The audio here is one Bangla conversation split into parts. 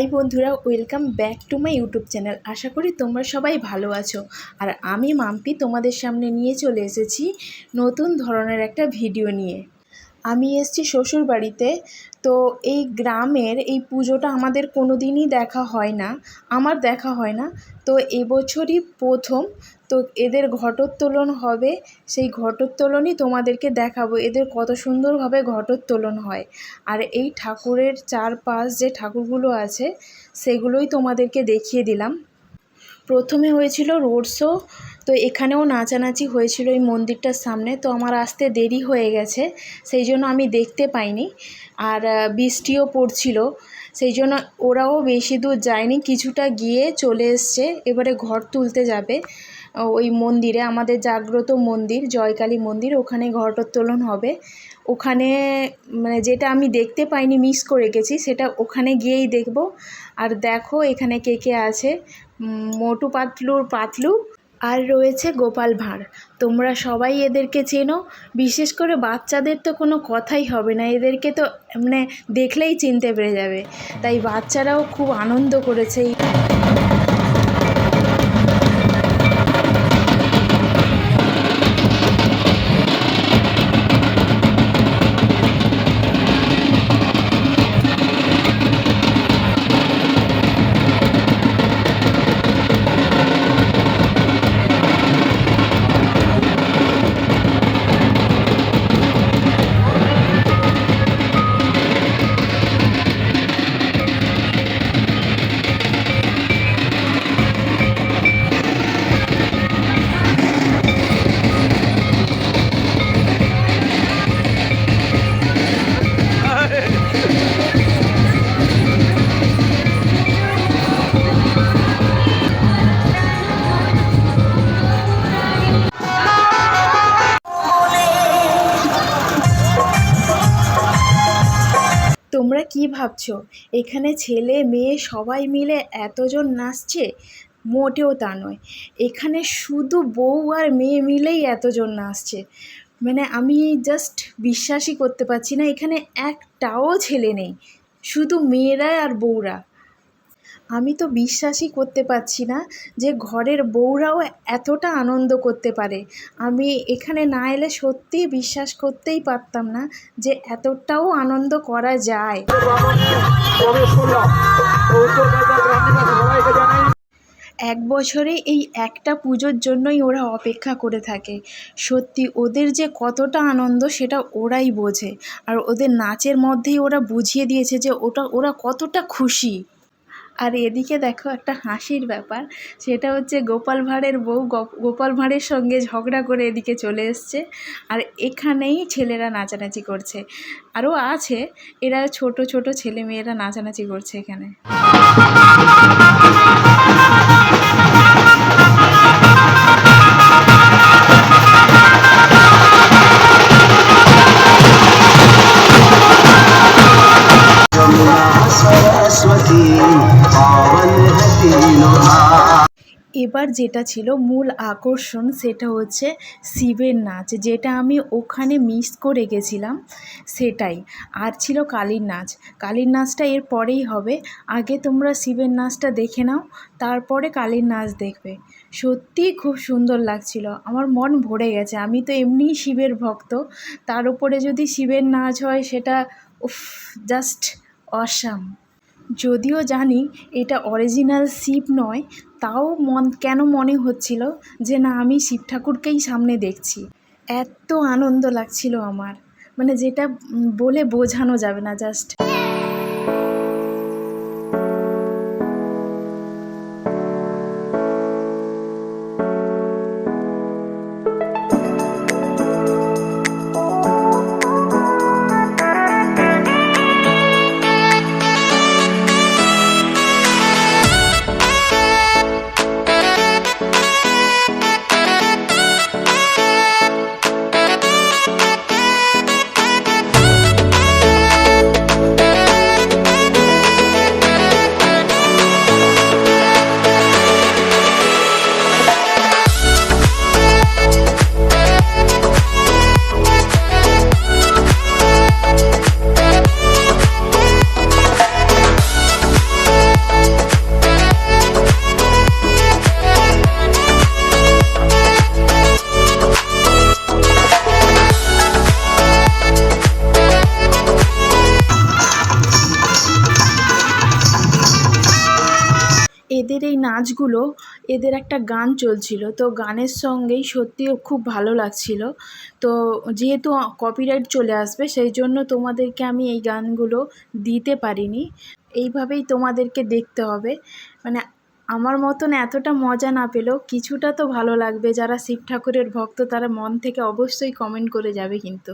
হাই বন্ধুরা, welcome back to my YouTube channel. আশা করি তোমরা সবাই ভালো আছো। আর আমি মাম্পি, তোমাদের সামনে নিয়ে চলে এসেছি নতুন ধরনের একটা ভিডিও নিয়ে। আমি এসছি শ্বশুর বাড়িতে, তো এই গ্রামের এই পুজোটা আমাদের কোনো দিনই দেখা হয় না, আমার দেখা হয় না। তো এবছরই প্রথম তো এদের ঘটোত্তোলন হবে, সেই ঘটোত্তোলনই তোমাদেরকে দেখাবো। এদের কত সুন্দরভাবে ঘটোত্তোলন হয়। আর এই ঠাকুরের চারপাশ যে ঠাকুরগুলো আছে, সেগুলোই তোমাদেরকে দেখিয়ে দিলাম। প্রথমে হয়েছিল রোড শো, তো এখানেও নাচানাচি হয়েছিল এই মন্দিরটার সামনে। তো আমার আসতে দেরি হয়ে গেছে, সেই জন্য আমি দেখতে পাইনি। আর বৃষ্টিও পড়ছিল, সেই জন্য ওরাও বেশি দূর যায়নি। কিছুটা গিয়ে চলে এসছে, এবারে ঘর তুলতে যাবে। ওই মন্দিরে, আমাদের জাগ্রত মন্দির, জয়কালী মন্দির, ওখানে ঘটোত্তোলন হবে। ওখানে মানে যেটা আমি দেখতে পাইনি মিস করে গেছি, সেটা ওখানে গিয়েই দেখব। আর দেখো এখানে কে কে আছে। মোটু পাতলুর পাতলু আর রয়েছে গোপাল ভাঁড়। তোমরা সবাই এদেরকে চেনো। বিশেষ করে বাচ্চাদের তো কোনো কথাই হবে না। এদেরকে তো মানে দেখলেই চিনতে পেরে যাবে। তাই বাচ্চারাও খুব আনন্দ করেছে। কি ভাবছ? এখানে ছেলে, মেয়ে সবাই মিলে এতজন নাচছে? মোটেও তা নয়। এখানে শুধু বউ আর মেয়ে মিলেই এতজন নাচছে। মানে আমি জাস্ট বিশ্বাসই করতে পারছি না, এখানে একটাও ছেলে নেই। শুধু মেয়েরা আর বউরা। আমি তো বিশ্বাসই করতে পারছি না যে ঘরের বউরাও এতটা আনন্দ করতে পারে। আমি এখানে না এলে সত্যিই বিশ্বাস করতেই পারতাম না যে এতটাও আনন্দ করা যায়। এক বছরে এই একটা পুজোর জন্যই ওরা অপেক্ষা করে থাকে। সত্যি ওদের যে কতটা আনন্দ সেটা ওরাই বোঝে। আর ওদের নাচের মধ্যেই ওরা বুঝিয়ে দিয়েছে যে ওটা, ওরা কতটা খুশি। আর এদিকে দেখো একটা হাসির ব্যাপার, সেটা হচ্ছে গোপাল ভাঁড়ের বউ গোপাল ভাঁড়ের সঙ্গে ঝগড়া করে এদিকে চলে এসছে আর এখানেই ছেলেরা নাচানাচি করছে। আরও আছে, এরা ছোট ছোট ছেলে মেয়েরা নাচানাচি করছে এখানে। এবার যেটা ছিল মূল আকর্ষণ সেটা হচ্ছে শিবের নাচ, যেটা আমি ওখানে মিস করে গেছিলাম সেটাই। আর ছিল কালীর নাচ। কালীর নাচটা এর পরেই হবে। আগে তোমরা শিবের নাচটা দেখে নাও, তারপরে কালীর নাচ দেখবে। সত্যিই খুব সুন্দর লাগছিল। আমার মন ভরে গেছে। আমি তো এমনিই শিবের ভক্ত। তার উপরে যদি শিবের নাচ হয়, সেটা উফ জাস্ট অসাম যদিও জানি এটা অরিজিনাল শিব নয়, তাও মন, কেন মনে হচ্ছিল যে না, আমি শিব ঠাকুরকেই সামনে দেখছি। এত আনন্দ লাগছিল আমার। মানে যেটা বলে বোঝানো যাবে না জাস্ট এদের একটা গান চলছিল। তো গানের সঙ্গেই সত্যিও খুব ভালো লাগছিল। তো যেহেতু কপিরাইট চলে আসবে, সেই জন্য তোমাদেরকে আমি এই গানগুলো দিতে পারিনি। এইভাবেই তোমাদেরকে দেখতে হবে। মানে আমার মতন এতটা মজা না পেলেও কিছুটা তো ভালো লাগবে। যারা শিব ঠাকুরের ভক্ত, তারা মন থেকে অবশ্যই কমেন্ট করে যাবে কিন্তু।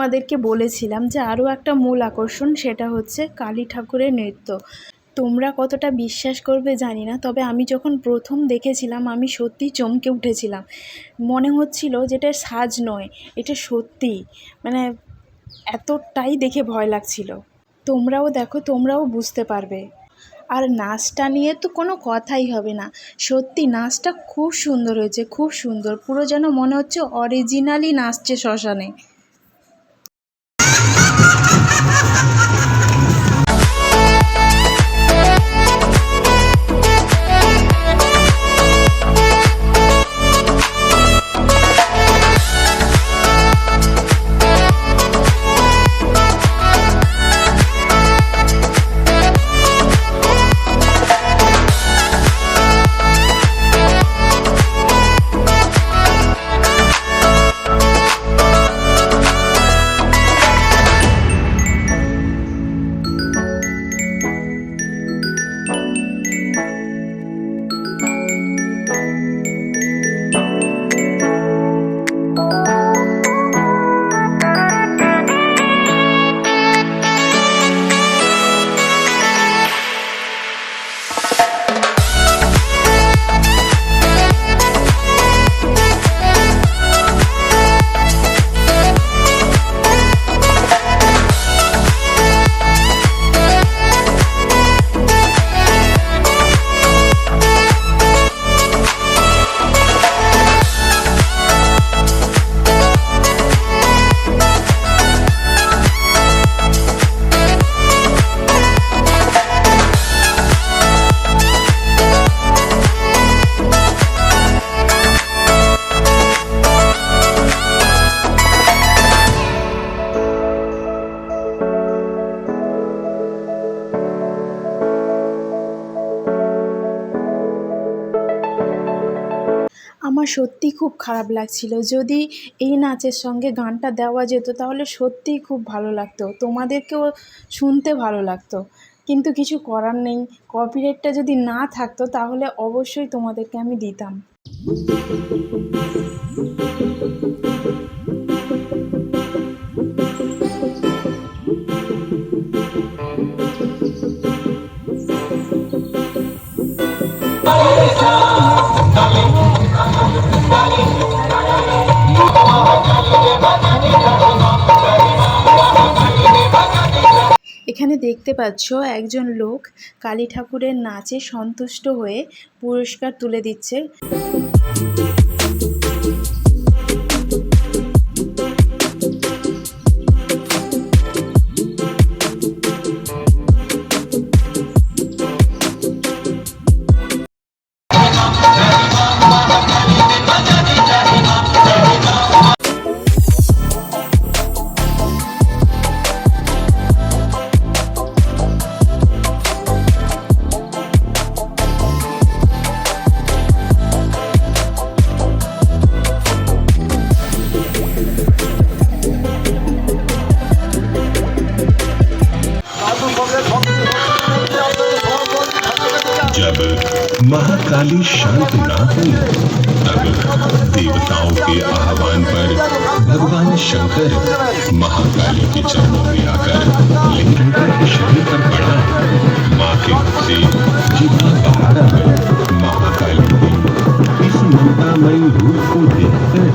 তোমাদেরকে বলেছিলাম যে আরও একটা মূল আকর্ষণ সেটা হচ্ছে কালী ঠাকুরের নৃত্য। তোমরা কতটা বিশ্বাস করবে জানি না, তবে আমি যখন প্রথম দেখেছিলাম আমি সত্যি চমকে উঠেছিলাম। মনে হচ্ছিল যে এটা সাজ নয়, এটা সত্যি। মানে এতটাই দেখে ভয় লাগছিল। তোমরাও দেখো, তোমরাও বুঝতে পারবে। আর নাচটা নিয়ে তো কোনো কথাই হবে না। সত্যি নাচটা খুব সুন্দর হয়েছে, খুব সুন্দর। পুরো যেন মনে হচ্ছে অরিজিনালি নাচছে শ্মশানে। সত্যি খুব খারাপ লাগছিল। যদি এই নাচের সঙ্গে গানটা দেওয়া যেত, তাহলে সত্যিই খুব ভালো লাগতো। তোমাদেরকেও শুনতে ভালো লাগতো। কিন্তু কিছু করার নেই। কপিরাইটটা যদি না থাকতো, তাহলে অবশ্যই তোমাদেরকে আমি দিতাম। এখানে দেখতে পাচ্ছ একজন লোক কালী ঠাকুরের নাচে সন্তুষ্ট হয়ে পুরস্কার তুলে দিচ্ছে। काली शांत ना हुई तब देवताओं के आह्वान पर भगवान शंकर महाकाली के चरणों में आकर लिंग शरीर पर पड़ा। माँ के से जीवा बाहर गई महाकाली ने इस ममतामयी रूप को देखकर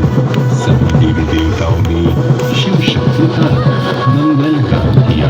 सभी देवी देवताओं ने शिव शक्ति का मंगल काम किया।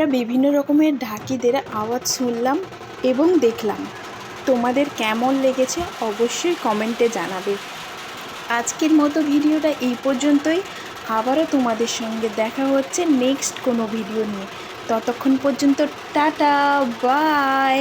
আমরা বিভিন্ন রকমের ঢাকিদের আওয়াজ শুনলাম এবং দেখলাম। তোমাদের কেমন লেগেছে অবশ্যই কমেন্টে জানাবে। আজকের মতো ভিডিওটা এই পর্যন্তই। আবারও তোমাদের সঙ্গে দেখা হচ্ছে নেক্সট কোনো ভিডিও নিয়ে। ততক্ষণ পর্যন্ত টাটা বাই